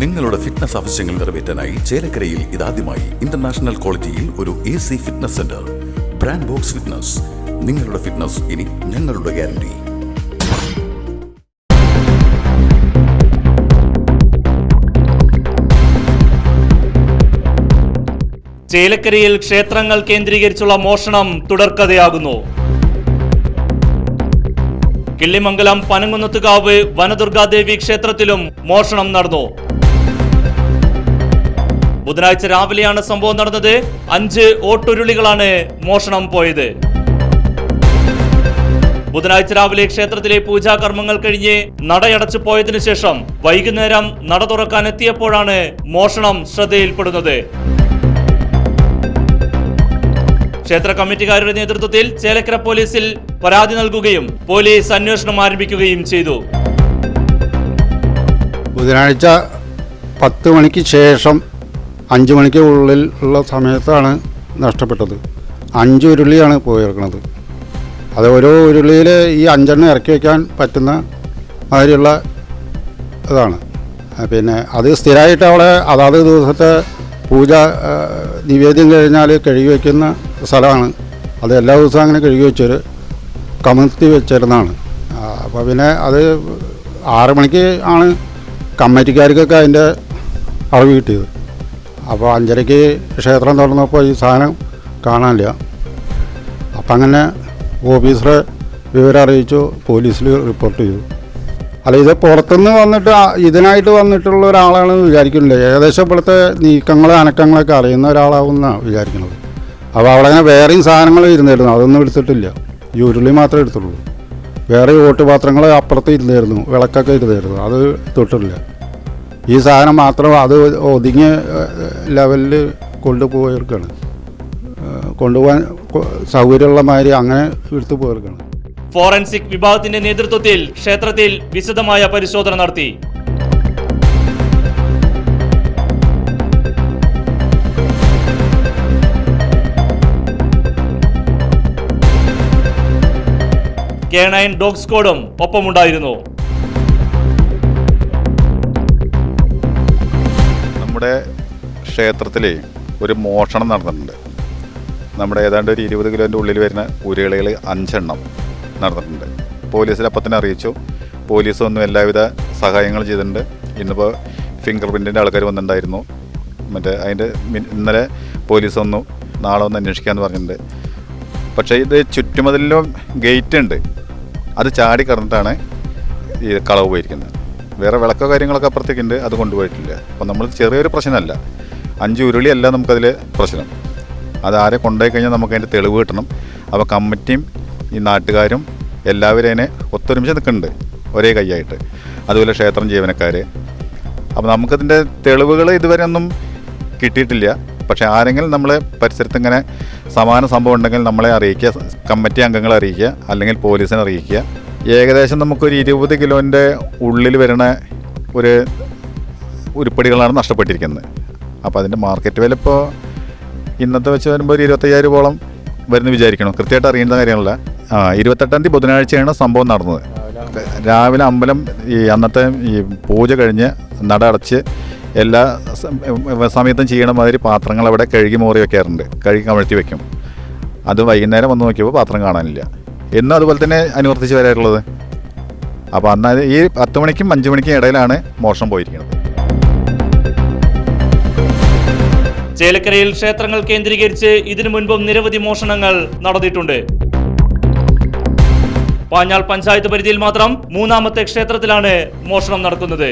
നിങ്ങളുടെ ഫിറ്റ്നസ് ആവശ്യങ്ങൾ നിറവേറ്റാനായി ചേലക്കരയിൽ ഇതാദ്യമായി ഇന്റർനാഷണൽ ക്വാളിറ്റിയിൽ ഒരു A C fitness centre brand box fitness നിങ്ങളുടെ ഫിറ്റ്നസ് ഇനി ഞങ്ങളുടെ ഗ്യാരണ്ടി ചേലക്കരയിൽ ക്ഷേത്രങ്ങൾ കേന്ദ്രീകരിച്ചുള്ള മോഷണം തുടർക്കഥയാകുന്നു. കിള്ളിമംഗലം പനങ്കുന്നത്തുകാവ് വനദുർഗാദേവി ക്ഷേത്രത്തിലും മോഷണം നടന്നു. ബുധനാഴ്ച രാവിലെയാണ് സംഭവം നടന്നത്. അഞ്ച് ഓട്ടുരുളികളാണ് മോഷണം പോയത്. ബുധനാഴ്ച രാവിലെ ക്ഷേത്രത്തിലെ പൂജാകർമ്മങ്ങൾ കഴിഞ്ഞ് നടയടച്ചു പോയതിനു ശേഷം വൈകുന്നേരം നട തുറക്കാൻ എത്തിയപ്പോഴാണ് മോഷണം ശ്രദ്ധയിൽപ്പെടുന്നത്. ക്ഷേത്ര കമ്മിറ്റിക്കാരുടെ നേതൃത്വത്തിൽ ചേലക്കര പോലീസിൽ പരാതി നൽകുകയും പോലീസ് അന്വേഷണം ആരംഭിക്കുകയും ചെയ്തു. ബുധനാഴ്ച പത്ത് മണിക്ക് ശേഷം അഞ്ച് മണിക്ക് ഉള്ളിൽ ഉള്ള സമയത്താണ് നഷ്ടപ്പെട്ടത്. അഞ്ച് ഉരുളിയാണ് പോയിറക്കുന്നത് അത് ഓരോ ഉരുളിയിൽ ഈ അഞ്ചെണ്ണം ഇറക്കി വയ്ക്കാൻ പറ്റുന്ന മാതിരിയുള്ള ഇതാണ്. പിന്നെ അത് സ്ഥിരമായിട്ട് അവിടെ അതാത് ദിവസത്തെ പൂജ നിവേദ്യം കഴിഞ്ഞാൽ കഴുകി വയ്ക്കുന്ന സ്ഥലമാണ്. അത് എല്ലാ ദിവസവും അങ്ങനെ കഴുകി വെച്ചൊരു കമഴ്ത്തി വെച്ചിരുന്നതാണ്. അപ്പോൾ പിന്നെ അത് ആറ് മണിക്ക് ആണ് കമ്മിറ്റിക്കാർക്കൊക്കെ അതിന്റെ അറിവ് കിട്ടിയത്. അപ്പോൾ അഞ്ചരയ്ക്ക് ക്ഷേത്രം തുറന്നപ്പോൾ ഈ സാധനം കാണാനില്ല. അപ്പം അങ്ങനെ ഓഫീസറെ വിവരം അറിയിച്ചു പോലീസിൽ റിപ്പോർട്ട് ചെയ്തു. അല്ല ഇത് പുറത്തുനിന്ന് വന്നിട്ട് ഇതിനായിട്ട് വന്നിട്ടുള്ള ഒരാളാണെന്ന് വിചാരിക്കുന്നില്ല. ഏകദേശം ഇവിടുത്തെ നീക്കങ്ങളും അനക്കങ്ങളൊക്കെ അറിയുന്ന ഒരാളാവുമെന്നാണ് വിചാരിക്കുന്നത്. അപ്പോൾ അവിടെ അങ്ങനെ വേറെയും സാധനങ്ങൾ ഇരുന്നായിരുന്നു അതൊന്നും എടുത്തിട്ടില്ല. ഈ ഉരുളി മാത്രമേ എടുത്തുള്ളൂ. വേറെ ഓട്ടുപാത്രങ്ങൾ അപ്പുറത്ത് ഇരുന്നായിരുന്നു വിളക്കൊക്കെ ഇരുന്നായിരുന്നു അത് തൊട്ടിട്ടില്ല. ഈ സാധനം മാത്രം അത് ഒതുങ്ങിയ ലെവലിൽ കൊണ്ടുപോയിരിക്കുകയാണ് കൊണ്ടുപോകാൻ സൗകര്യമുള്ള മാതിരി അങ്ങനെ എടുത്തു പോയിരിക്കുകയാണ് ഫോറൻസിക് വിഭാഗത്തിന്റെ നേതൃത്വത്തിൽ ക്ഷേത്രത്തിൽ വിശദമായ പരിശോധന നടത്തി. കെ ഡോഗ് സ്ക്വാഡും ഒപ്പമുണ്ടായിരുന്നു. ക്ഷേത്രത്തിൽ ഒരു മോഷണം നടന്നിട്ടുണ്ട്. നമ്മുടെ ഏതാണ്ട് ഒരു ഇരുപത് കിലോന്റെ ഉള്ളിൽ വരുന്ന ഉരുളികൾ അഞ്ചെണ്ണം നടന്നിട്ടുണ്ട്. പോലീസിൽ അപ്പം തന്നെ അറിയിച്ചു. പോലീസ് ഒന്നും എല്ലാവിധ സഹായങ്ങൾ ചെയ്തിട്ടുണ്ട്. ഇന്നിപ്പോൾ ഫിംഗർ പ്രിന്റിന്റെ ആൾക്കാർ വന്നിട്ടുണ്ടായിരുന്നു. മറ്റേ അതിന്റെ ഇന്നലെ പോലീസ് വന്നു. നാളെ വന്ന് അന്വേഷിക്കാമെന്ന് പറഞ്ഞിട്ടുണ്ട്. പക്ഷേ ഇത് ചുറ്റുമതിലും ഗേറ്റ് ഉണ്ട്. അത് ചാടി കടന്നിട്ടാണ് ഈ കളവ് പോയിരിക്കുന്നത്. വേറെ വിളക്കോ കാര്യങ്ങളൊക്കെ അപ്പുറത്തേക്കുണ്ട് അത് കൊണ്ടുപോയിട്ടില്ല. അപ്പോൾ നമ്മൾ ചെറിയൊരു പ്രശ്നമല്ല. അഞ്ച് ഉരുളിയല്ല നമുക്കതിൽ പ്രശ്നം. അത് ആരെ കൊണ്ടുപോയി കഴിഞ്ഞാൽ നമുക്ക് അതിന്റെ തെളിവ് കിട്ടണം. അപ്പോൾ കമ്മിറ്റിയും ഈ നാട്ടുകാരും എല്ലാവരും അതിനെ ഒത്തൊരുമിച്ച് നിൽക്കുന്നുണ്ട് ഒരേ കൈയായിട്ട്. അതുപോലെ ക്ഷേത്രം ജീവനക്കാർ അപ്പോൾ നമുക്കതിന്റെ തെളിവുകൾ ഇതുവരെ ഒന്നും കിട്ടിയിട്ടില്ല. പക്ഷേ ആരെങ്കിലും നമ്മളെ പരിസരത്ത് ഇങ്ങനെ സമാന സംഭവം ഉണ്ടെങ്കിൽ നമ്മളെ അറിയിക്കുക കമ്മിറ്റി അംഗങ്ങളെ അറിയിക്കുക അല്ലെങ്കിൽ പോലീസിനെ അറിയിക്കുക. ഏകദേശം നമുക്കൊരു ഇരുപത് കിലോന്റെ ഉള്ളിൽ വരുന്ന ഒരു ഉരുപ്പടികളാണ് നഷ്ടപ്പെട്ടിരിക്കുന്നത്. അപ്പോൾ അതിന്റെ മാർക്കറ്റ് വില ഇപ്പോൾ ഇന്നത്തെ വെച്ച് വരുമ്പോൾ ഒരു ഇരുപത്തയ്യായിരം രൂപയോളം വരുന്നു വിചാരിക്കണം കൃത്യമായിട്ട് അറിയേണ്ട കാര്യമല്ല ആ ഇരുപത്തെട്ടാം തീയതി ബുധനാഴ്ചയാണ് സംഭവം നടന്നത്. രാവിലെ അമ്പലം ഈ അന്നത്തെ ഈ പൂജ കഴിഞ്ഞ് നട അടച്ച് എല്ലാ സമയത്തും ചെയ്യണ മാതിരി പാത്രങ്ങൾ അവിടെ കഴുകി മോറി വെക്കാറുണ്ട്. കഴുകി കമഴ്ത്തി വെക്കും. അത് വൈകുന്നേരം വന്ന് നോക്കിയപ്പോൾ പാത്രം കാണാനില്ല. എന്നും അതുപോലെ തന്നെ അനുവർത്തിച്ച് വരാറുള്ളത്. അപ്പോൾ അന്ന് ഈ പത്ത് മണിക്കും അഞ്ച് മണിക്കും ഇടയിലാണ് മോഷണം പോയിരിക്കുന്നത്. ചേലക്കരയിൽ ക്ഷേത്രങ്ങൾ കേന്ദ്രീകരിച്ച് ഇതിനു മുൻപും നിരവധി മോഷണങ്ങൾ നടന്നിട്ടുണ്ട്. പാഞ്ഞാൾ പഞ്ചായത്ത് പരിധിയിൽ മാത്രം മൂന്നാമത്തെ ക്ഷേത്രത്തിലാണ് മോഷണം നടക്കുന്നത്.